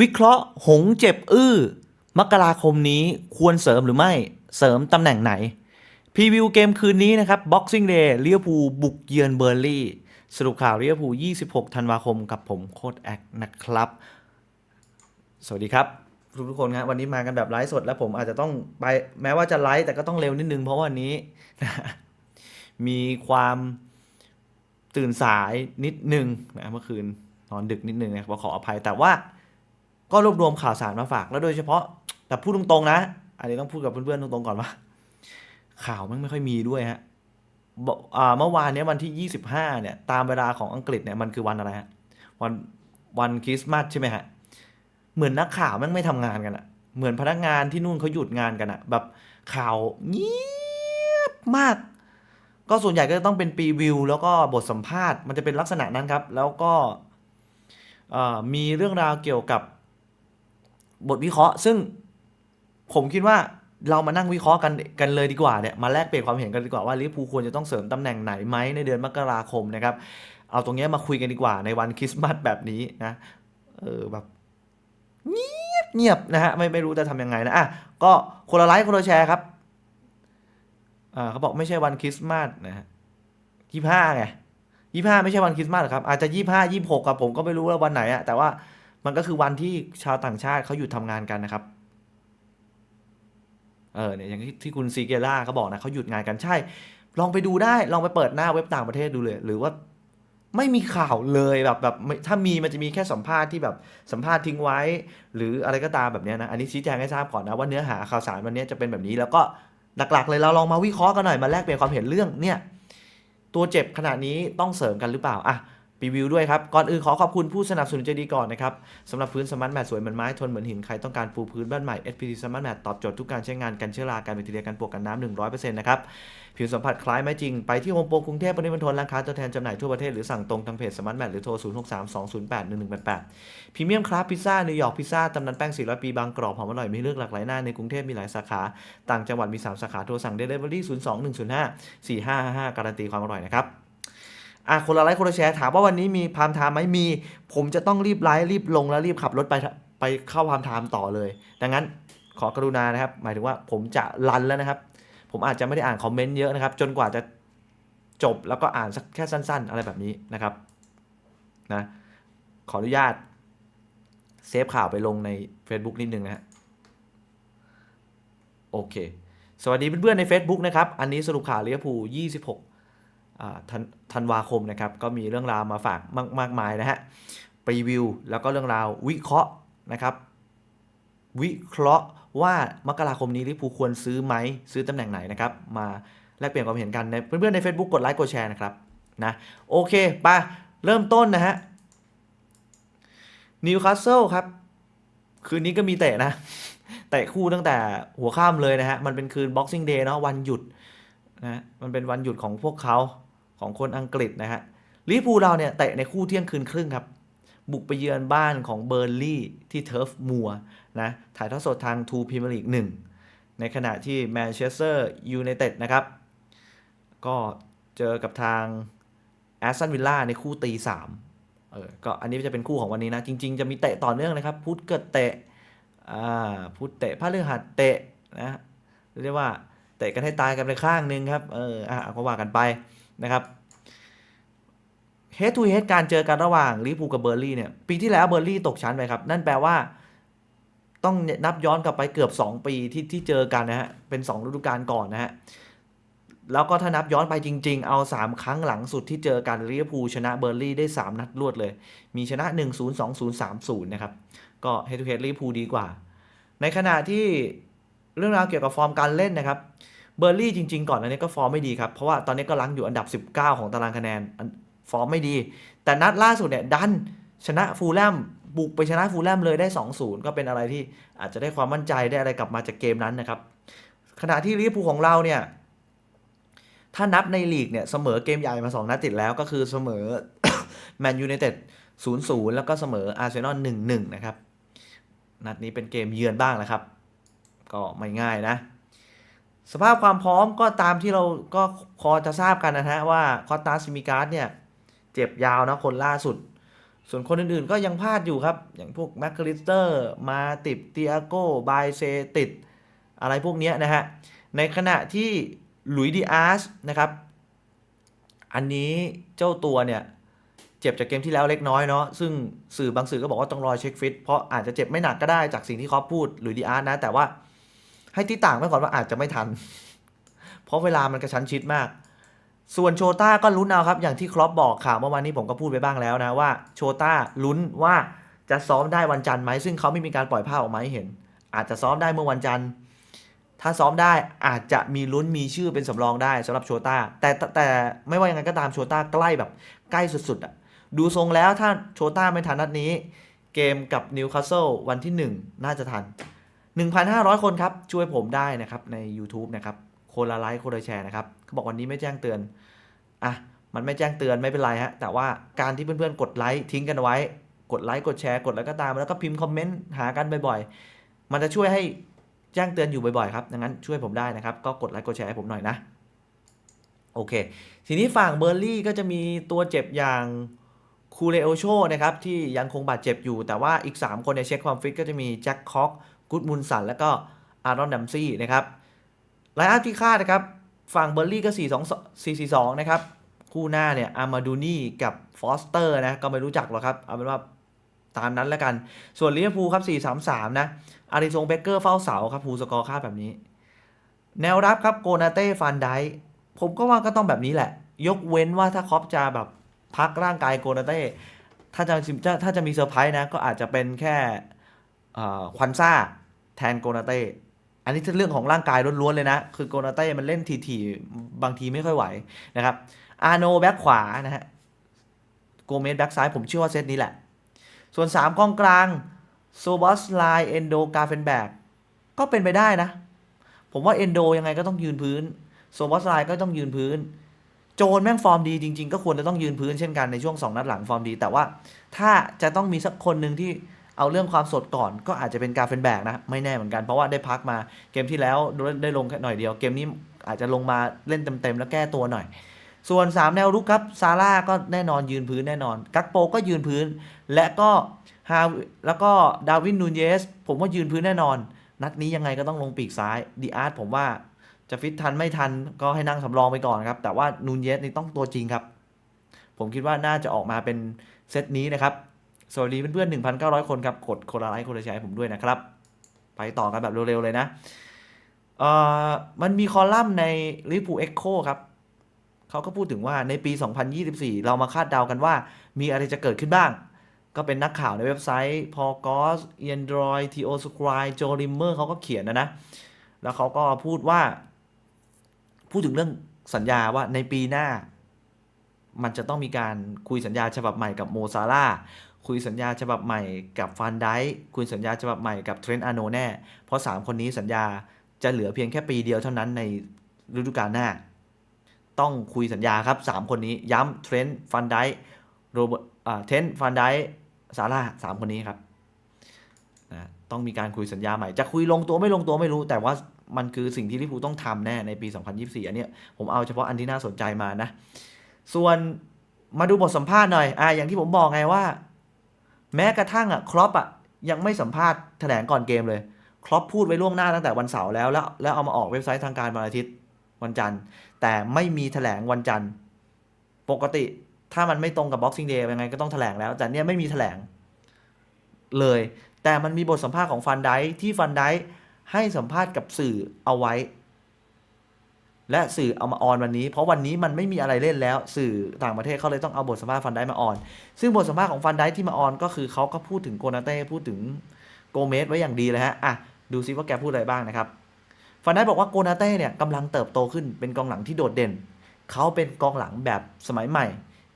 วิเคราะห์หงเจ็บอื้อ มกราคมนี้ควรเสริมหรือไม่ เสริมตำแหน่งไหน พรีวิวเกมคืนนี้นะครับ Boxing Day เลียวภูบุกเยือนเบอร์ลี่ สรุปข่าวเลียวภู26 ธันวาคมกับผมโคดแอคนะครับ สวัสดีครับ ทุกทุกคนครับวันนี้มากันแบบไลฟ์สด แล้วผมอาจจะต้องไปแม้ว่าจะไลฟ์แต่ก็ต้องเร็วนิดนึง เพราะวันนี้ มีความตื่นสายนิดนึงนะเมื่อคืนนอนดึกนิดนึงนะครับขออภัยแต่ว่า ก็รวบรวมข่าวสารมาฝากแล้วโดยเฉพาะแต่พูดตรงๆนะอันนี้ต้องพูดกับเพื่อนๆตรงๆก่อนว่า ข่าวมันไม่ค่อยมีด้วยฮะเมื่อวานเนี้ยวันที่ 25 เนี่ย ตามเวลาของอังกฤษเนี่ยมันคือวันอะไรฮะวันวันคริสต์มาสใช่ไหมฮะเหมือนนักข่าวม่งไม่ทำงานกันอะเหมือนพนักงานที่นู่นเขาหยุดงานกันอะแบบข่าวเงียบมาก ก็ส่วนใหญ่ก็จะต้องเป็นปีวิวแล้วก็บทสัมภาษณ์มันจะเป็นลักษณะนั้นครับ แล้วก็มีเรื่องราวเกี่ยวกับ บทวิเคราะห์ ซึ่งผมคิดว่าเรามานั่งวิเคราะห์กันกันเลยดีกว่าเนี่ยมาแลกเปลี่ยนความเห็นกันดีกว่าว่าลิเวอร์พูลควรจะต้องเสริมตำแหน่งไหนไหมในเดือนมกราคมนะครับ เอาตรงเนี้ยมาคุยกันดีกว่าในวันคริสต์มาสแบบนี้นะเออแบบเงียบเงียบนะฮะไม่ไม่รู้จะทำยังไงนะอะก็คนละไลค์คนละแชร์ครับอ่าเขาบอกไม่ใช่วันคริสต์มาสนะฮะยี่ห้าไงยี่ห้าไม่ใช่วันคริสต์มาสหรอครับอาจจะยี่ห้ายี่หกกับผมก็ไม่รู้ว่าวันไหนอะแต่ว่า มันก็คือวันที่ชาวต่างชาติเขาหยุดทำงานกันนะครับ เออเนี่ยอย่างที่ที่คุณซีเกล่าเขาบอกนะเขาหยุดงานกันใช่ ลองไปดูได้ ลองไปเปิดหน้าเว็บต่างประเทศดูเลย หรือว่าไม่มีข่าวเลยแบบแบบถ้ามีมันจะมีแค่สัมภาษณ์ที่แบบสัมภาษณ์ทิ้งไว้ หรืออะไรก็ตามแบบนี้นะอันนี้ชี้แจงให้ทราบก่อนนะว่าเนื้อหาข่าวสารวันนี้จะเป็นแบบนี้ แล้วก็หลักๆ เลยเราลองมาวิเคราะห์กันหน่อยมาแลกเปลี่ยนความเห็นเรื่องเนี่ยตัวเจ็บขนาดนี้ต้องเสริมกันหรือเปล่าอะ รีวิวด้วยครับ ก่อนอื่นขอขอบคุณผู้สนับสนุนใจดีก่อนนะครับสำหรับพื้นสมาร์ทแมทสวยเหมือนไม้ทนเหมือนหินใครต้องการปูพื้นบ้านใหม่ SPC Smart Mat ตอบโจทย์ทุกการใช้งานกันเชื้อราการแบคทีเรียกันปวกกันน้ำหนึ่งร้อยเปอร์เซ็นต์นะครับ ผิวสัมผัสคล้ายไม้จริง ไปที่โฮมโปรกรุงเทพปริมณฑลร้านค้าตัวแทนจำหน่ายทั่วประเทศหรือสั่งตรงทางเพจสมาร์ทแมทหรือโทร0 6 3 2 0 8 1 1 8 8พรีเมียมคราฟพิซซ่านิวยอร์กพิซซ่าตำนานแป้ง400ปีบางกรอบหอมอร่อยมีเลือกหลากหลายหน้าในกรุงเทพมีหลายสาขาต่างจังหวัดมี3สาขาโทรสั่งเดลิเวอรี่0 2 1 0 5 4 5 5 5การันตีความอร่อยนะครับ อะคนละไลค์คนละแชร์ถามว่าวันนี้มีพามไทม์ไหมมี ผมจะต้องรีบไลฟ์รีบลงแล้วรีบขับรถไปไปเข้าพามไทม์ต่อเลย ดังนั้นขอกรุณานะครับ หมายถึงว่าผมจะรันแล้วนะครับ ผมอาจจะไม่ได้อ่านคอมเมนต์เยอะนะครับ จนกว่าจะจบแล้วก็อ่านสักแค่สั้น ๆ อะไรแบบนี้นะครับนะขออนุญาตเซฟข่าวไปลงใน Facebook นิดนึงนะฮะโอเค สวัสดีเพื่อนๆใน Facebook นะครับ อันนี้สรุปข่าวเลียภู26อ่าธัน ธันวาคมนะครับ ก็มีเรื่องราวมาฝากมากมากมายนะฮะรีวิว แล้วก็เรื่องราววิเคราะห์นะครับ วิเคราะห์ว่ามกราคมนี้ลิเวอร์พูควรซื้อไหมซื้อตำแหน่งไหนนะครับ มาแลกเปลี่ยนความเห็นกันในเพื่อนๆใน Facebook กดไลค์กดแชร์นะครับนะโอเคไปเริ่มต้นนะฮะนิวคาสเซิลครับ คืนนี้ก็มีเตะนะ เตะคู่ตั้งแต่หัวค่ำเลยนะฮะ มันเป็นคืน Boxing Day เนาะวันหยุดนะมันเป็นวันหยุดของพวกเขา ของคนอังกฤษนะฮะลิเวอร์พูลเราเนี่ยเตะในคู่เที่ยงคืนครึ่งครับ บุกไปเยือนบ้านของเบอร์ลี่ที่เทิร์ฟมัวนะถ่ายทอดสดทางทูพ r ี m ม r ร์ลีกในขณะที่แมนเชสเตอร์ยูไนเต็ดนะครับ ก็เจอกับทางแอสตันวิลล่าในคู่ตีสามเออก็อันนี้จะเป็นคู่ของวันนี้นะ จริง ๆ จะมีเตะต่อเนื่องนะครับ พุธเกิดเตะอ่าพุธเตะพฤหัสเตะนะเรียกว่าเตะกันให้ตายกันไปข้างนึงครับ เอออะก็ว่ากันไป นะครับเฮดทูเฮดการเจอกันระหว่างลิเวอร์พูลกับเบอร์ลี่เนี่ยปีที่แล้วเบอร์ลี่ตกชั้นไปครับ นั่นแปลว่า ต้องนับย้อนกลับไปเกือบ 2 ปีที่ที่เจอกันนะฮะ เป็น 2 ฤดูกาลก่อนนะฮะ แล้วก็ถ้านับย้อนไปจริง ๆ เอา 3 ครั้งหลังสุดที่เจอกันลิเวอร์พูลชนะเบอร์ลี่ได้ 3 นัดรวดเลย มีชนะ 1 0 2 0 3 0 นะครับ ก็เฮดทูเฮดลิเวอร์พูลดีกว่า ในขณะที่เรื่องราวเกี่ยวกับฟอร์มการเล่นนะครับ เบอร์ลี่จริง ๆ ก่อนอันนี้ก็ฟอร์มไม่ดีครับ เพราะว่าตอนนี้ก็ลังอยู่อันดับ 19 ของตารางคะแนนฟอร์มไม่ดี แต่นัดล่าสุดเนี่ยดันชนะฟูลแลมบุกไปชนะฟูลแลมเลยได้ 2-0 ก็เป็นอะไรที่อาจจะได้ความมั่นใจได้อะไรกลับมาจากเกมนั้นนะครับ ขณะที่ลิเวอร์พูลของเราเนี่ยถ้านับในลีกเนี่ยเสมอเกมใหญ่มา 2 นัดติดแล้วก็คือเสมอแมนยูไนเต็ด0-0 แล้วก็เสมออาร์เซนอล1-1 นะครับ นัดนี้เป็นเกมเยือนบ้างนะครับ ก็ไม่ง่ายนะ สภาพความพร้อมก็ตามที่เราก็พอจะทราบกันนะฮะว่าคอตตาซิมิการ์ดเนี่ย เจ็บยาวนะคนล่าสุด ส่วนคนอื่นๆก็ยังพลาดอยู่ครับ อย่างพวกแมคคลิสเตอร์ มาติดเตียโกบายเซติด อะไรพวกนี้นะฮะ ในขณะที่หลุยดีอาร์สนะครับ อันนี้เจ้าตัวเนี่ย เจ็บจากเกมที่แล้วเล็กน้อยเนาะซึ่งสื่อบางสื่อก็บอกว่าต้องรอเช็คฟิตเพราะอาจจะเจ็บไม่หนักก็ได้จากสิ่งที่เขาพูดหลุยดีอาร์สนะแต่ว่า ให้ที่ต่างไว้ก่อนว่าอาจจะไม่ทัน เพราะเวลามันกระชั้นชิดมาก ส่วนโชต้าก็ลุ้นเอาครับ อย่างที่ครอปบอกข่าวเมื่อวานนี้ผมก็พูดไปบ้างแล้วนะว่าโชต้าลุ้นว่าจะซ้อมได้วันจันทร์ไหมซึ่งเขาไม่มีการปล่อยภาพออกมาให้เห็น อาจจะซ้อมได้เมื่อวันจันทร์ถ้าซ้อมได้อาจจะมีลุ้นมีชื่อเป็นสำรองได้สำหรับโชต้าแต่แต่แต่ไม่ว่ายังไงก็ตามโชต้าใกล้แบบใกล้สุดๆอะดูทรงแล้วถ้าโชต้าไม่ทันนัดนี้ เกมกับนิวคาสเซิลวันที่ 1 น่าจะทัน 1,500 คนครับ ช่วยผมได้นะครับใน YouTube นะครับคนละไลค์คนละแชร์นะครับเขาบอกวันนี้ไม่แจ้งเตือนอะมันไม่แจ้งเตือนไม่เป็นไรฮะแต่ว่าการที่เพื่อนๆกดไลค์ทิ้งกันไว้ กดไลค์กดแชร์กดอะไรก็ตาม แล้วก็พิมพ์คอมเมนต์หากันบ่อยๆ มันจะช่วยให้แจ้งเตือนอยู่บ่อยๆครับดังนั้นช่วยผมได้นะครับ ก็กดไลค์กดแชร์ให้ผมหน่อยนะโอเค ทีนี้ฝั่งเบอร์ลี่ก็จะมีตัวเจ็บอย่างคูเลโอโชนะครับที่ยังคงบาดเจ็บอยู่ แต่ว่าอีก 3 คนในยเช็คความฟิตก็จะมีแจ็คคอก กุดมุนสัน แล้วก็อารอนดัมซี่นะครับไลน์อัพที่คาดนะครับ ฝั่งเบอร์ลี่ก็ 4 2 4 4 2 นะครับ คู่หน้าเนี่ยอามาดูนี่กับฟอสเตอร์นะ ก็ไม่รู้จักหรอกครับ เอาเป็นว่าตามนั้นแล้วกัน ส่วนลิเวอร์พูลครับ 4 3 3 นะอาริซงเบเกอร์เฝ้าเสาครับพูสกอร์ค่าแบบนี้ แนวรับครับโกนาเต้ฟันไดผมก็ว่าก็ต้องแบบนี้แหละ ยกเว้นว่าถ้าครอปจะแบบพักร่างกายโกนาเต้ถ้าจะถ้าถ้าจะมีเซอร์ไพรส์นะ ก็อาจจะเป็นแค่ควันซ่า แทนโกนาเต้ อันนี้เป็นเรื่องของร่างกายล้วนๆเลยนะ คือโกนาเต้มันเล่นทีๆบางทีไม่ค่อยไหวนะครับ อาโนแบ็คขวานะฮะ โกเมสแบ็คซ้ายผมเชื่อว่าเซตนี้แหละ ส่วน 3กองกลางโซบอสไลเอนโดกาเฟนแบกก็เป็นไปได้นะ ผมว่าเอนโดยังไงก็ต้องยืนพื้นโซบอสไลก็ต้องยืนพื้น โจนแม่งฟอร์มดีจริง ๆ ก็ควรจะต้องยืนพื้นเช่นกันในช่วง 2 นัดหลังฟอร์มดี แต่ว่าถ้าจะต้องมีสักคนหนึ่งที่ เอาเรื่องความสดก่อนก็อาจจะเป็นการเฟนแบกนะไม่แน่เหมือนกันเพราะว่าได้พักมาเกมที่แล้วได้ลงแค่หน่อยเดียว เกมนี้อาจจะลงมาเล่นเต็มๆแล้วแก้ตัวหน่อย ส่วน 3 แนวรุกครับซาร่าก็แน่นอนยืนพื้นแน่นอน กักโปก็ยืนพื้น และก็ฮาแล้วก็ดาวินนูนเยส ผมว่ายืนพื้นแน่นอน นัดนี้ยังไงก็ต้องลงปีกซ้ายดีอาร์ตผมว่าจะฟิตทันไม่ทันก็ให้นั่งสำรองไปก่อนครับ แต่ว่านูนเยสนี่ต้องตัวจริงครับ ผมคิดว่าน่าจะออกมาเป็นเซตนี้นะครับ สวัสดีเพื่อนๆ1,900 คนครับกดคนละไลค์คนละแชร์ให้ผมด้วยนะครับ ไปต่อกันแบบเร็วๆเลยนะเอ่อมันมีคอลัมน์ใน Liverpool Echo ครับเขาก็พูดถึงว่าในปี 2024 เรามาคาดเดากันว่า มีอะไรจะเกิดขึ้นบ้าง ก็เป็นนักข่าวในเว็บไซต์พอกอสเอนดรอยทีโอสควายโจริมเมอร์เขาก็เขียนนะนะ แล้วเขาก็พูดว่า พูดถึงเรื่องสัญญาว่าในปีหน้า มันจะต้องมีการคุยสัญญาฉบับใหม่กับโมซาร่า คุยสัญญาฉบับใหม่กับฟันไดค์คุยสัญญาฉบับใหม่กับเทรนต์อาโนแน่ เพราะ 3 คนนี้สัญญาจะเหลือเพียงแค่ปีเดียวเท่านั้นในฤดูกาลหน้า ต้องคุยสัญญาครับ 3 คนนี้ย้ำเทรนต์ฟันไดโรเบิร์ตอ่าเทรนต์ฟันไดซาร่าสามคนนี้ครับนะต้องมีการคุยสัญญาใหม่ จะคุยลงตัวไม่ลงตัวไม่รู้ แต่ว่ามันคือสิ่งที่ลิเวอร์พูต้องทำแน่ในปี 2024 อันเนี้ยผมเอาเฉพาะอันที่น่าสนใจมานะ ส่วนมาดูบทสัมภาษณ์หน่อย อ่าอย่างที่ผมบอกไงว่า แม้กระทั่งอะครอปอะยังไม่สัมภาษณ์แถลงก่อนเกมเลย ครอปพูดไว้ล่วงหน้าตั้งแต่วันเสาร์แล้วแล้ว แล้วเอามาออกเว็บไซต์ทางการวันอาทิตย์วันจันทร์ แต่ไม่มีแถลงวันจันทร์ ปกติถ้ามันไม่ตรงกับ Boxing Day ยังไงก็ต้องแถลงแล้ว แต่เนี่ยไม่มีแถลงเลย แต่มันมีบทสัมภาษณ์ของฟันไดที่ฟันไดให้สัมภาษณ์กับสื่อเอาไว้ และสื่อเอามาออนวันนี้ เพราะวันนี้มันไม่มีอะไรเล่นแล้ว สื่อต่างประเทศเขาเลยต้องเอาบทสัมภาษณ์ฟันได้มาออน ซึ่งบทสัมภาษณ์ของฟันได้ที่มาออนก็คือเขาก็พูดถึงโกนาเต้พูดถึงโกเมสไว้อย่างดีเลยฮะอะดูซิว่าแกพูดอะไรบ้างนะครับฟันได้บอกว่าโกนาเต้เนี่ยกำลังเติบโตขึ้นเป็นกองหลังที่โดดเด่น เขาเป็นกองหลังแบบสมัยใหม่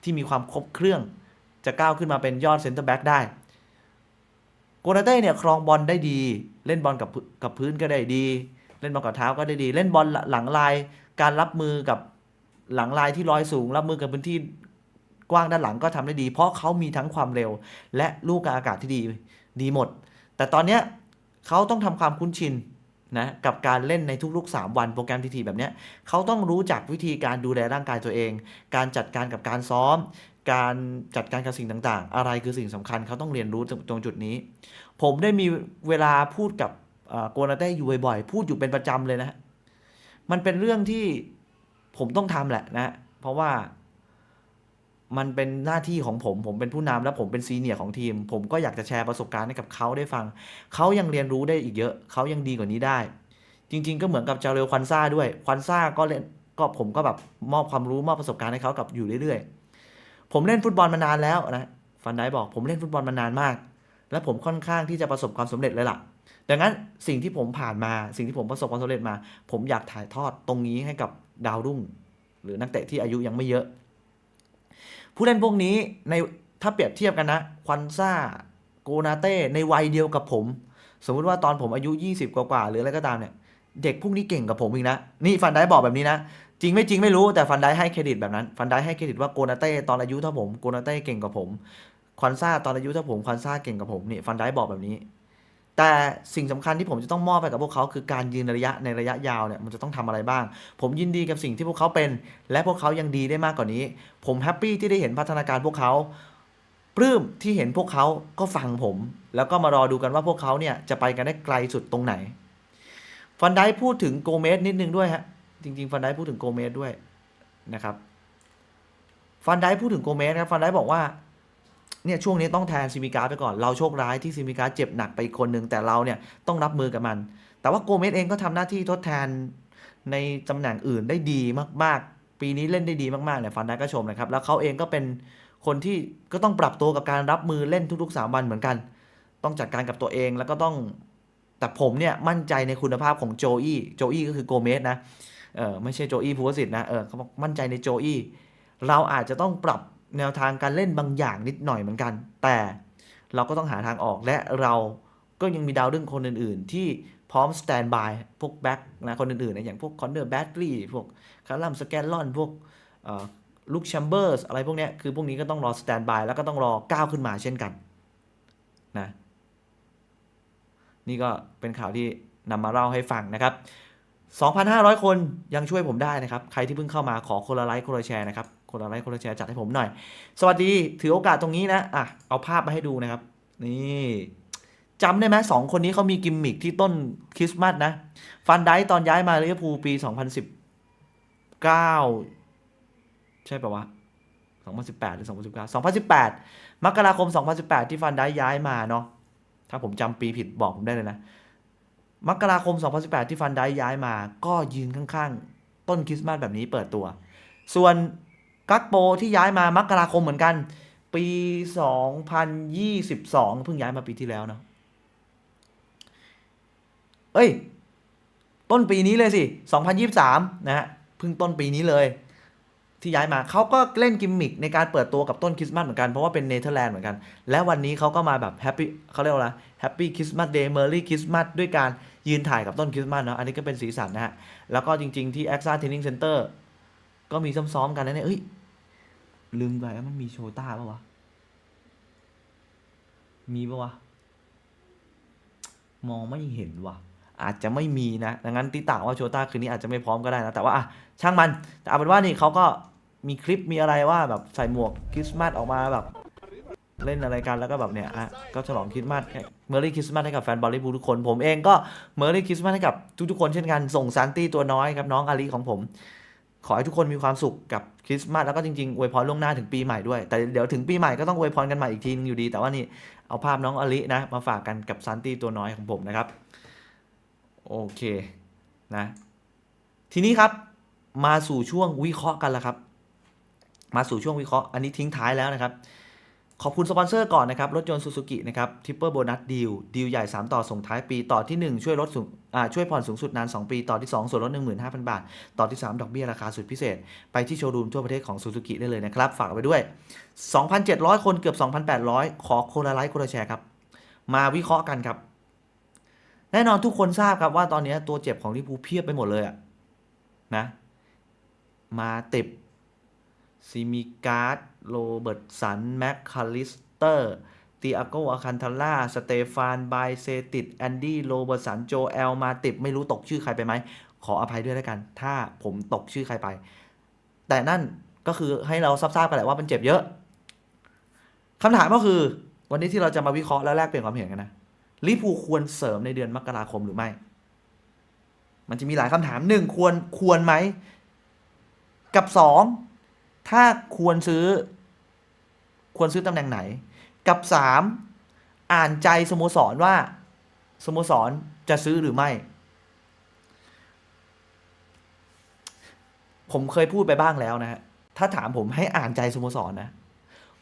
ที่มีความครบเครื่องจะก้าวขึ้นมาเป็นยอดเซนเตอร์แบ็กได้โกนาเต้เนี่ยครองบอลได้ดี เล่นบอลกับกับพื้นก็ได้ดี เล่นบอลกับเท้าก็ได้ดี เล่นบอลหลังลายการรับมือกับหลังลายที่ลอยสูง รับมือกับพื้นที่กว้างด้านหลังก็ทำได้ดี เพราะเขามีทั้งความเร็ว และลูกกางอากาศที่ดีดีหมด แต่ตอนเนี้ยเขาต้องทำความคุ้นชินนะกับการเล่นในทุกๆ 3 วันโปรแกรมทีๆแบบนี้เขาต้องรู้จักวิธีการดูแลร่างกายตัวเอง การจัดการกับการซ้อม การจัดการกับสิ่งต่างๆ อะไรคือสิ่งสำคัญเขาต้องเรียนรู้ตรงจุดนี้ ผมได้มีเวลาพูดกับ โกนาเต้อยู่บ่อยๆ พูดอยู่เป็นประจำเลยนะ มันเป็นเรื่องที่ผมต้องทำแหละนะ เพราะว่ามันเป็นหน้าที่ของผม ผมเป็นผู้นำและผมเป็นซีเนียร์ของทีม ผมก็อยากจะแชร์ประสบการณ์ให้กับเขาได้ฟัง เขายังเรียนรู้ได้อีกเยอะ เขายังดีกว่านี้ได้ จริง ๆ ก็เหมือนกับจาเรลควันซ่าด้วย ควันซ่าก็เล่น ก็ผมก็แบบมอบความรู้มอบประสบการณ์ให้เขากับอยู่เรื่อยๆ ผมเล่นฟุตบอลมานานแล้วนะ ฟันได้บอกผมเล่นฟุตบอลมานานมาก และผมค่อนข้างที่จะประสบความสำเร็จเลยล่ะ ดังนั้นสิ่งที่ผมผ่านมาสิ่งที่ผมประสบความสำเร็จมา ผมอยากถ่ายทอดตรงนี้ให้กับดาวรุ่ง หรือนักเตะที่อายุยังไม่เยอะ ผู้เล่นพวกนี้ในถ้าเปรียบเทียบกันนะควันซ่าโกนาเต้ในวัยเดียวกับผม สมมุติว่าตอนผมอายุ 20 กว่าๆหรืออะไรก็ตามเนี่ยเด็กพวกนี้เก่งกับผมอีกนะนี่ฟันได้บอกแบบนี้นะจริงไม่จริงไม่รู้แต่ฟันได้ให้เครดิตแบบนั้น ฟันได้ให้เครดิตว่าโกนาเต้ตอนอายุเท่าผมโกนาเต้เก่งกว่าผมควันซ่าตอนอายุเท่าผมควันซ่าเก่งกว่าผมนี่ฟันได้บอกแบบนี้ แต่สิ่งสำคัญที่ผมจะต้องมอบไปกับพวกเขาคือการยืนระยะในระยะยาวเนี่ยมันจะต้องทำอะไรบ้าง ผมยินดีกับสิ่งที่พวกเขาเป็น และพวกเขายังดีได้มากกว่านี้ ผมแฮปปี้ที่ได้เห็นพัฒนาการพวกเขาปลื้มที่เห็นพวกเขาก็ฟังผม แล้วก็มารอดูกันว่าพวกเขาเนี่ยจะไปกันได้ไกลสุดตรงไหนฟันได้พูดถึงโกเมสนิดนึงด้วยฮะจริงๆฟันได้พูดถึงโกเมสด้วยนะครับฟันได้พูดถึงโกเมสครับฟันได้บอกว่า เนี่ยช่วงนี้ต้องแทนซิมิการ์ไปก่อน เราโชคร้ายที่ซิมิการ์เจ็บหนักไปคนหนึ่งแต่เราเนี่ยต้องรับมือกับมัน แต่ว่าโกเมสเองก็ทำหน้าที่ทดแทนในตำแหน่งอื่นได้ดีมาก ๆ ปีนี้เล่นได้ดีมากๆเนี่ยฟันได้ก็ชมนะครับ แล้วเขาเองก็เป็นคนที่ก็ต้องปรับตัวกับการรับมือเล่นทุกๆ 3 วันเหมือนกัน ต้องจัดการกับตัวเองแล้วก็ต้อง แต่ผมเนี่ยมั่นใจในคุณภาพของโจอี้โจอี้ก็คือโกเมสนะเออไม่ใช่โจอี้ภูวสิทธิ์นะเออเขาบอกมั่นใจในโจอี้เราอาจจะต้องปรับ แนวทางการเล่นบางอย่างนิดหน่อยเหมือนกัน แต่เราก็ต้องหาทางออกและเราก็ยังมีดาวเรื่องคนอื่น ๆ ที่พร้อมสแตนบายพวกแบ็กนะคนอื่นๆนะอย่างพวกคอนเนอร์แบตลี่พวกคาร์ลัมสแกนลอนพวกลูกแชมเบอร์สอะไรพวกนี้คือพวกนี้ก็ต้องรอสแตนบายแล้วก็ต้องรอก้าวขึ้นมาเช่นกันนะนี่ก็เป็นข่าวที่นำมาเล่าให้ฟังนะครับ 2,500 คนยังช่วยผมได้นะครับ ใครที่เพิ่งเข้ามาขอคนละไลค์คนละแชร์นะครับ คนละไลค์คนละแชร์จัดให้ผมหน่อย สวัสดีถือโอกาสตรงนี้นะอะเอาภาพมาให้ดูนะครับ นี่จำได้ไหมสองคนนี้เขามีกิมมิคที่ต้นคริสต์มาสนะ ฟันได้ตอนย้ายมาลิเวอร์พูลปี 2019 ใช่ปะวะ 2018 หรือ 2019 2018 มกราคม 2018 ที่ฟันได้ย้ายมาเนาะ ถ้าผมจำปีผิดบอกผมได้เลยนะ มกราคม 2018 ที่ฟันได้ย้ายมา ก็ยืนข้างๆ ต้นคริสต์มาสแบบนี้เปิดตัว ส่วน กักโปที่ย้ายมามกราคมเหมือนกัน ปี 2022 เพิ่งย้ายมาปีที่แล้วเนาะเอ้ย ต้นปีนี้เลยสิ 2023 นะฮะเพิ่งต้นปีนี้เลย ที่ย้ายมาเขาก็เล่นกิมมิคในการเปิดตัวกับต้นคริสต์มาสเหมือนกัน เพราะว่าเป็นเนเธอร์แลนด์เหมือนกัน และวันนี้เขาก็มาแบบแฮปปี้เขาเรียกว่าอะไรแฮปปี้คริสต์มาสเดย์เมอร์รี่คริสต์มาสด้วยการยืนถ่ายกับต้นคริสต์มาสเนาะอันนี้ก็เป็นสีสันนะฮะ แล้วก็จริง ๆ ที่ a อ a Training Center ก็มีซ้อมๆกันนะเนี่ยเอ้ย ลืมไปว่ามันมีโชต้าปะวะ มีปะวะ มองไม่เห็นวะอาจจะไม่มีนะ ดังนั้นติต่าว่าโชต้าคืนนี้อาจจะไม่พร้อมก็ได้นะ แต่ว่าอะช่างมัน แต่เอาเป็นว่านี่เขาก็มีคลิปมีอะไรว่าแบบใส่หมวกคริสต์มาสออกมาแบบ เล่นอะไรกันแล้วก็แบบเนี่ยอะก็ฉลองคริสต์มาสเมอร์รี่คริสต์มาสให้กับแฟนบอลลิเวอร์พูทุกคน ผมเองก็เมอร์รี่คริสต์มาสให้กับทุกๆคนเช่นกัน ส่งซานตี้ตัวน้อยครับน้องอาลีของผม ขอให้ทุกคนมีความสุขกับคริสต์มาสแล้วก็จริงๆอวยพรล่วงหน้าถึงปีใหม่ด้วย แต่เดี๋ยวถึงปีใหม่ก็ต้องอวยพรกันใหม่อีกทีนึงอยู่ดี แต่ว่านี่เอาภาพน้องอลินะมาฝากกันกับซันตี้ตัวน้อยของผมนะครับ โอเคนะ ทีนี้ครับมาสู่ช่วงวิเคราะห์กันแล้วครับ มาสู่ช่วงวิเคราะห์ อันนี้ทิ้งท้ายแล้วนะครับ ขอบคุณสปอนเซอร์ก่อนนะครับ รถยนต์ซูซูกินะครับทิปเปอร์โบนัสดีลดีลใหญ่ 3 ต่อส่งท้ายปีต่อที่ 1 ช่วยลดสูงช่วยผ่อนสูงสุดนาน 2 ปี ต่อที่ 2 ส่วนลด 15,000 บาท ต่อที่ 3 ดอกเบี้ยราคาสุดพิเศษ ไปที่โชว์รูมทั่วประเทศของซูซูกิได้เลยนะครับ ฝากไว้ด้วย 2,700 คนเกือบ 2,800 ขอคนละไลค์คนละแชร์ครับ มาวิเคราะห์กันครับ แน่นอนทุกคนทราบครับว่าตอนนี้ตัวเจ็บของลิพูเพียบไปหมดเลยอะนะ มาติบซิมิการ์ด โรเบิร์ตสัน แม็กคาลิสเตอร์ติอาโกอาคันทาร่า สเตฟานไบเซติด แอนดี้ โรเบิร์ตสัน โจเอล มาติบไม่รู้ตกชื่อใครไปไหม ขออภัยด้วยแล้วกัน ถ้าผมตกชื่อใครไป แต่นั่นก็คือให้เราทราบๆกันแหละว่ามันเจ็บเยอะ คำถามก็คือ วันนี้ที่เราจะมาวิเคราะห์และแลกเปลี่ยนความเห็นกันนะ ลิพูควรเสริมในเดือนมกราคมหรือไม่ มันจะมีหลายคำถามหนึ่งควร ควรไหม กับสอง ถ้าควรซื้อ ควรซื้อตำแหน่งไหน กับสามอ่านใจสโมสรว่าสโมสรจะซื้อหรือไม่ ผมเคยพูดไปบ้างแล้วนะฮะถ้าถามผมให้อ่านใจสโมสรนะ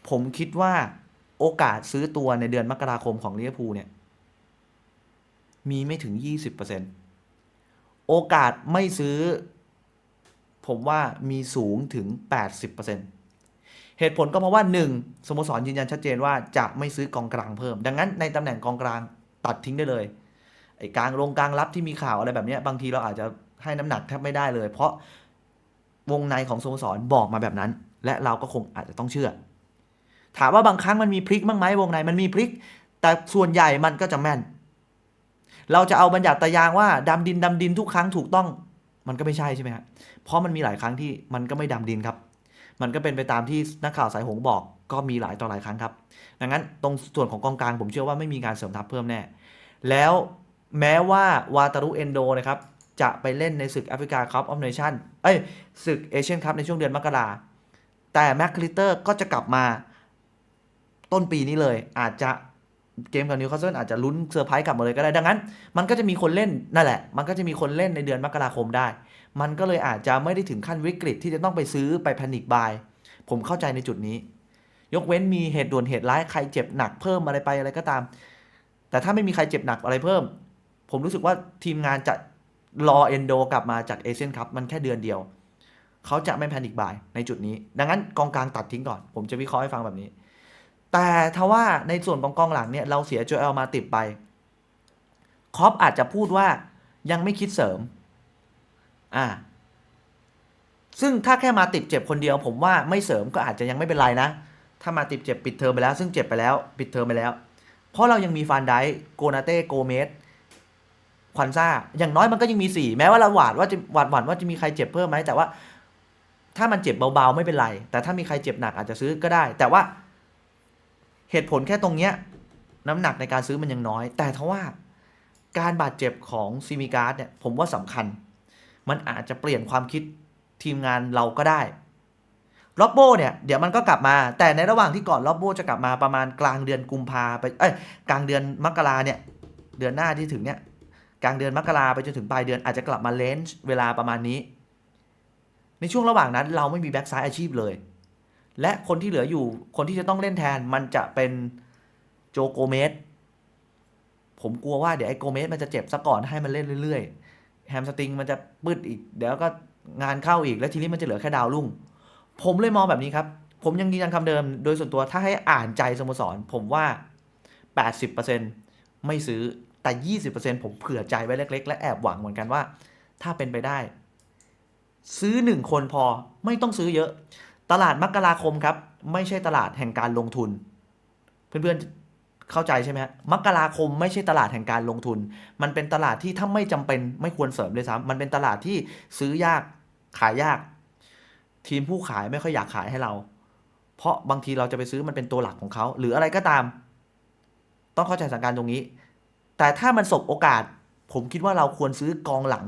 ผมคิดว่าโอกาสซื้อตัวในเดือนมกราคมของลิเวอร์พูลเนี่ย มีไม่ถึง 20%โอกาสไม่ซื้อ ผมว่ามีสูงถึง 80%เหตุผลก็เพราะว่า 1. สโมสรยืนยันชัดเจนว่าจะไม่ซื้อกองกลางเพิ่ม ดังนั้นในตำแหน่งกองกลางตัดทิ้งได้เลยไอ้กลางลงกลางรับที่มีข่าวอะไรแบบนี้บางทีเราอาจจะให้น้ำหนักแทบไม่ได้เลย เพราะวงในของสโมสรบอกมาแบบนั้น และเราก็คงอาจจะต้องเชื่อ ถามว่าบางครั้งมันมีพลิกบ้างไหมวงในมันมีพลิก แต่ส่วนใหญ่มันก็จะแม่น เราจะเอาบัญญัติตายางว่าดำดินดำดินทุกครั้งถูกต้อง มันก็ไม่ใช่ใช่ไหมครับเพราะมันมีหลายครั้งที่มันก็ไม่ดำดินครับ มันก็เป็นไปตามที่นักข่าวสายหงบอกก็มีหลายต่อหลายครั้งครับ ดังนั้นตรงส่วนของกองกลางผมเชื่อว่าไม่มีการเสริมทัพเพิ่มแน่ แล้วแม้ว่าวาตารุเอนโดนะครับจะไปเล่นในศึกแอฟริกาคัพออฟเนชั่นเอ้ยศึกเอเชียนคัพในช่วงเดือนมกราแต่แม็กคลิเตอร์ก็จะกลับมาต้นปีนี้เลยอาจจะ เกมกับนิวคาสเซิลอาจจะลุ้นเซอร์ไพรส์กลับมาเลยก็ได้ ดังนั้น มันก็จะมีคนเล่นนั่นแหละ มันก็จะมีคนเล่นในเดือนมกราคมได้ มันก็เลยอาจจะไม่ได้ถึงขั้นวิกฤตที่จะต้องไปซื้อไปแพนิคบาย ผมเข้าใจในจุดนี้ ยกเว้นมีเหตุด่วนเหตุร้ายใครเจ็บหนักเพิ่มอะไรไปอะไรก็ตาม แต่ถ้าไม่มีใครเจ็บหนักอะไรเพิ่ม ผมรู้สึกว่าทีมงานจะรอเอนโดกลับมาจากเอเชียนคัพมันแค่เดือนเดียว เขาจะไม่แพนิคบายในจุดนี้ ดังนั้นกองกลางตัดทิ้งก่อน ผมจะวิเคราะห์ให้ฟังแบบนี้ แต่ทว่าในส่วนของกองหลังเนี่ยเราเสียโจเอลมาติดไปคอปอาจจะพูดว่ายังไม่คิดเสริม อ่า ซึ่งถ้าแค่มาติดเจ็บคนเดียว ผมว่าไม่เสริมก็อาจจะยังไม่เป็นไรนะ ถ้ามาติดเจ็บปิดเทอมไปแล้ว ซึ่งเจ็บไปแล้ว ปิดเทอมไปแล้ว เพราะเรายังมีฟานไดโกนาเต้โกเมสควันซ่า อย่างน้อยมันก็ยังมีสี่แม้ว่าเราหวาดว่าจะหวาดหวั่นว่าจะมีใครเจ็บเพิ่มไหมแต่ว่า ถ้ามันเจ็บเบาๆไม่เป็นไร แต่ถ้ามีใครเจ็บหนักอาจจะซื้อก็ได้ แต่ว่า เหตุผลแค่ตรงเนี้ยน้ำหนักในการซื้อมันยังน้อย แต่ทว่าการบาดเจ็บของซีมิการ์ดเนี่ยผมว่าสำคัญ มันอาจจะเปลี่ยนความคิดทีมงานเราก็ได้ล็อบโบเนี่ยเดี๋ยวมันก็กลับมา แต่ในระหว่างที่ก่อนล็อบโบจะกลับมาประมาณกลางเดือนกุมภาไปเอ้ยกลางเดือนมกราเนี่ยเดือนหน้าที่ถึงเนี่ยกลางเดือนมกราไปจนถึงปลายเดือนอาจจะกลับมาเลนจ์เวลาประมาณนี้ ในช่วงระหว่างนั้นเราไม่มีแบ็กซ้ายอาชีพเลย และคนที่เหลืออยู่ คนที่จะต้องเล่นแทนมันจะเป็นโจโกเมสผมกลัวว่าเดี๋ยวไอโกเมสมันจะเจ็บซะก่อนให้มันเล่นเรื่อยๆ แฮมสติงมันจะปืดอีก เดี๋ยวก็งานเข้าอีก แล้วทีนี้มันจะเหลือแค่ดาวรุ่ง ผมเลยมองแบบนี้ครับ ผมยังยืนยันคำเดิม โดยส่วนตัวถ้าให้อ่านใจสโมสร ผมว่า 80%ไม่ซื้อ แต่ 20%ผมเผื่อใจไว้เล็ก ๆ และแอบหวังเหมือนกันว่า ถ้าเป็นไปได้ ซื้อหนึ่งคนพอไม่ต้องซื้อเยอะ ตลาดมกราคมครับ ไม่ใช่ตลาดแห่งการลงทุน เพื่อนๆเข้าใจใช่ไหมฮะมกราคมไม่ใช่ตลาดแห่งการลงทุน มันเป็นตลาดที่ถ้าไม่จำเป็นไม่ควรเสริมเลยซ้ำมันเป็นตลาดที่ซื้อยากขายยาก ทีมผู้ขายไม่ค่อยอยากขายให้เรา เพราะบางทีเราจะไปซื้อมันเป็นตัวหลักของเขา หรืออะไรก็ตาม ต้องเข้าใจสถานการณ์ตรงนี้ แต่ถ้ามันสบโอกาส ผมคิดว่าเราควรซื้อกองหลัง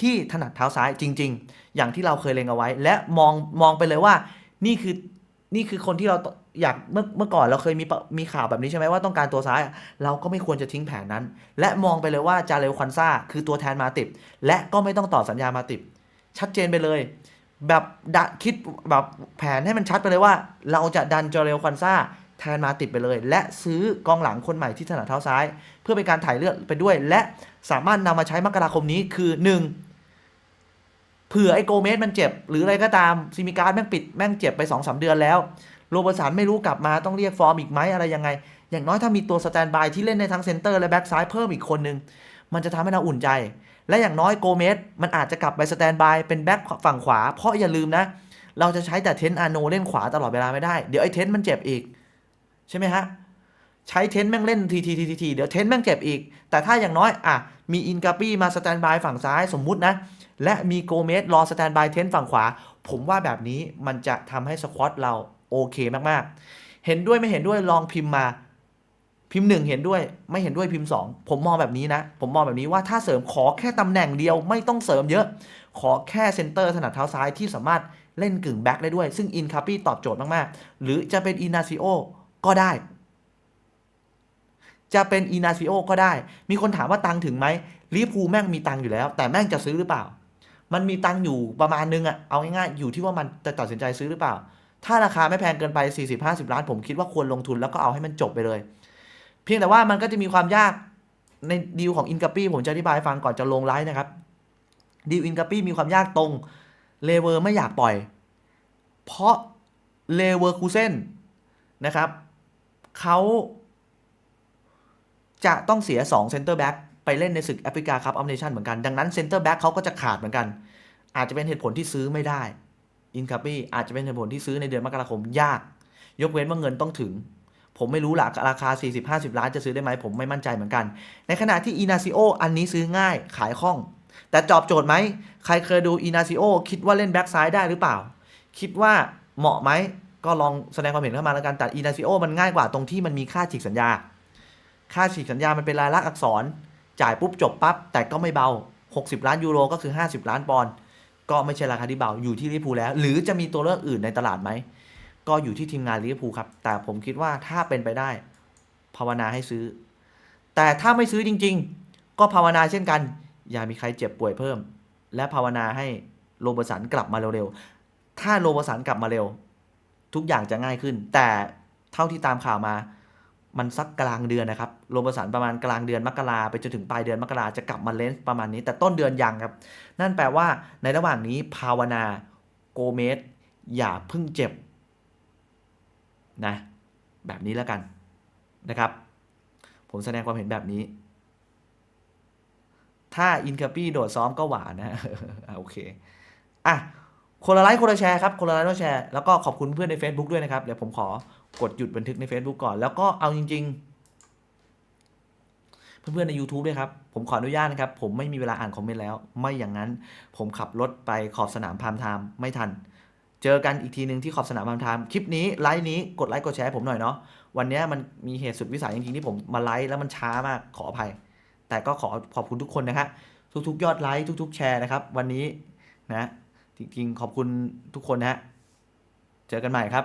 ที่ถนัดเท้าซ้ายจริง ๆ อย่างที่เราเคยเล็งเอาไว้ และมองมองไปเลยว่า นี่คือนี่คือคนที่เราอยากเมื่อเมื่อก่อนเราเคยมีมีข่าวแบบนี้ใช่ไหมว่าต้องการตัวซ้าย เราก็ไม่ควรจะทิ้งแผนนั้น และมองไปเลยว่าจาเรลควันซ่าคือตัวแทนมาติบและก็ไม่ต้องต่อสัญญามาติบชัดเจนไปเลย แบบดคิดแบบแผนให้มันชัดไปเลยว่า เราจะดันจาเรลควันซ่าแทนมาติดไปเลย และซื้อกองหลังคนใหม่ที่ถนัดเท้าซ้าย เพื่อเป็นการถ่ายเลือดไปด้วย และสามารถนำมาใช้มกราคมนี้คือ 1. เผื่อไอ้โกเมสมันเจ็บ หรืออะไรก็ตามซิมิการ์ดแม่งปิดแม่งเจ็บไป2อสเดือนแล้วโรเบอร์สันไม่รู้กลับมาต้องเรียกฟอร์มอีกไหมอะไรยังไง อย่างน้อยถ้ามีตัวสแตนบายที่เล่นในทั้งเซนเตอร์และแบ็กซ้ายเพิ่มอีกคนนึง มันจะทำให้เราอุ่นใจ และอย่างน้อยโกเมสมันอาจจะกลับไปสแตนบายเป็นแบ็กฝั่งขวา เพราะอย่าลืมนะ เราจะใช้แต่เทนอาโนเล่นขวาตลอดเวลาไม่ได้ เดี๋ยวไอ้เทนมันเจ็บอีก ใช่ไหมฮะใช้เทนแม่งเล่นทีทีทีทีทีเดี๋ยวเทนแม่งเจ็บอีก แต่ถ้าอย่างน้อยอะ มีอินกาปี้มาสแตนบายฝั่งซ้ายสมมุตินะ และมีโกเมสรอสแตนบายเทนฝั่งขวา ผมว่าแบบนี้มันจะทำให้สควอตเราโอเคมากๆ เห็นด้วยไม่เห็นด้วยลองพิมพ์มา พิมพ์หนึ่งเห็นด้วย ไม่เห็นด้วยพิมพ์สองผมมองแบบนี้นะ ผมมองแบบนี้ว่าถ้าเสริมขอแค่ตำแหน่งเดียวไม่ต้องเสริมเยอะ ขอแค่เซนเตอร์ถนัดเท้าซ้ายที่สามารถเล่นกึ่งแบ็คได้ด้วย ซึ่งอินคาปี้ตอบโจทย์มากๆ หรือจะเป็นอินาซิโอก็ได้ จะเป็นอินาซิโอก็ได้ มีคนถามว่าตังถึงไหมลิเวอร์พูแม่งมีตังอยู่แล้ว แต่แม่งจะซื้อหรือเปล่า มันมีตังอยู่ประมาณนึงอะเอาง่ายๆอยู่ที่ว่ามันจะตัดสินใจซื้อหรือเปล่า ถ้าราคาไม่แพงเกินไป 40-50 ล้าน ผมคิดว่าควรลงทุนแล้วก็เอาให้มันจบไปเลย เพียงแต่ว่ามันก็จะมีความยากในดีลของอินกาปี้ผมจะอธิบายฟังก่อนจะลงไลฟ์นะครับดีลอินกาปี้มีความยากตรงเลเวอร์ไม่อยากปล่อย เพราะเลเวอร์คูเซนนะครับเขา จะต้องเสีย2เซนเตอร์แบ็กไปเล่นในศึกแอฟริกาคัพออฟเนชั่นเหมือนกัน ดังนั้นเซนเตอร์แบ็กเขาก็จะขาดเหมือนกัน อาจจะเป็นเหตุผลที่ซื้อไม่ได้อินคาปี้อาจจะเป็นเหตุผลที่ซื้อในเดือนมกราคมยาก ยกเว้นว่าเงินต้องถึง ผมไม่รู้หลักราคา 40-50 ล้านจะซื้อได้ไหมผมไม่มั่นใจเหมือนกัน ในขณะที่อีนาซิโออันนี้ซื้อง่ายขายคล่อง แต่จอบโจทย์ไหม ใครเคยดูอีนาซิโอคิดว่าเล่นแบ็กซ้ายได้หรือเปล่า คิดว่าเหมาะไหมก็ลองแสดงความเห็นเข้ามาแล้วกันแต่อีนาซิโอมันง่ายกว่าตรงที่มันมีค่าฉีกสัญญา ค่าฉีกสัญญามันเป็นรายลักษณ์อักษร จ่ายปุ๊บจบปั๊บ แต่ก็ไม่เบา 60 ล้านยูโรก็คือ 50 ล้านปอนด์ก็ไม่ใช่ราคาที่เบาอยู่ที่ลิเวอร์พูลแล้ว หรือจะมีตัวเลือกอื่นในตลาดไหม ก็อยู่ที่ทีมงานลิเวอร์พูลครับ แต่ผมคิดว่าถ้าเป็นไปได้ ภาวนาให้ซื้อ แต่ถ้าไม่ซื้อจริง ๆ ก็ภาวนาเช่นกัน อย่ามีใครเจ็บป่วยเพิ่ม และภาวนาให้โรเบสันกลับมาเร็วๆถ้าโรเบสันกลับมาเร็ว ทุกอย่างจะง่ายขึ้น แต่เท่าที่ตามข่าวมา มันสักกลางเดือนนะครับรเบอร์ตสันประมาณกลางเดือนมกราไปจนถึงปลายเดือนมกราจะกลับมาเลนส์ประมาณนี้ แต่ต้นเดือนยังครับ นั่นแปลว่าในระหว่างนี้ภาวนาโกเมสอย่าพิ่งเจ็บนะแบบนี้แล้วกันนะครับ ผมแสดงความเห็นแบบนี้ ถ้าอินคาปี้โดดซ้อมก็หวานนะอะโอเคอะคนละไลค์คนละแชร์ครับคนละไลค์คนละแชร์แล้วก็ขอบคุณเพื่อนใน Facebook ด้วยนะครับ เดี๋ยวผมขอ กดหยุดบันทึกใน Facebook ก่อน แล้วก็เอาจริง ๆ เพื่อนๆใน YouTube ด้วยครับ ผมขออนุญาตนะครับ ผมไม่มีเวลาอ่านคอมเมนต์แล้ว ไม่อย่างนั้น ผมขับรถไปขอบสนามพามไทม์ไม่ทัน เจอกันอีกทีหนึ่งที่ขอบสนามพามไทม์คลิปนี้ไลฟ์นี้กดไลค์กดแชร์ผมหน่อยเนาะวันนี้มันมีเหตุสุดวิสัยจริงๆที่ผมมาไลฟ์แล้วมันช้ามากขออภัย แต่ก็ขอขอบคุณทุกคนนะฮะทุกๆ ยอดไลค์ทุก ๆ แชร์นะครับ วันนี้นะจริงๆขอบคุณทุกคนนะฮะเจอกันใหม่ครับ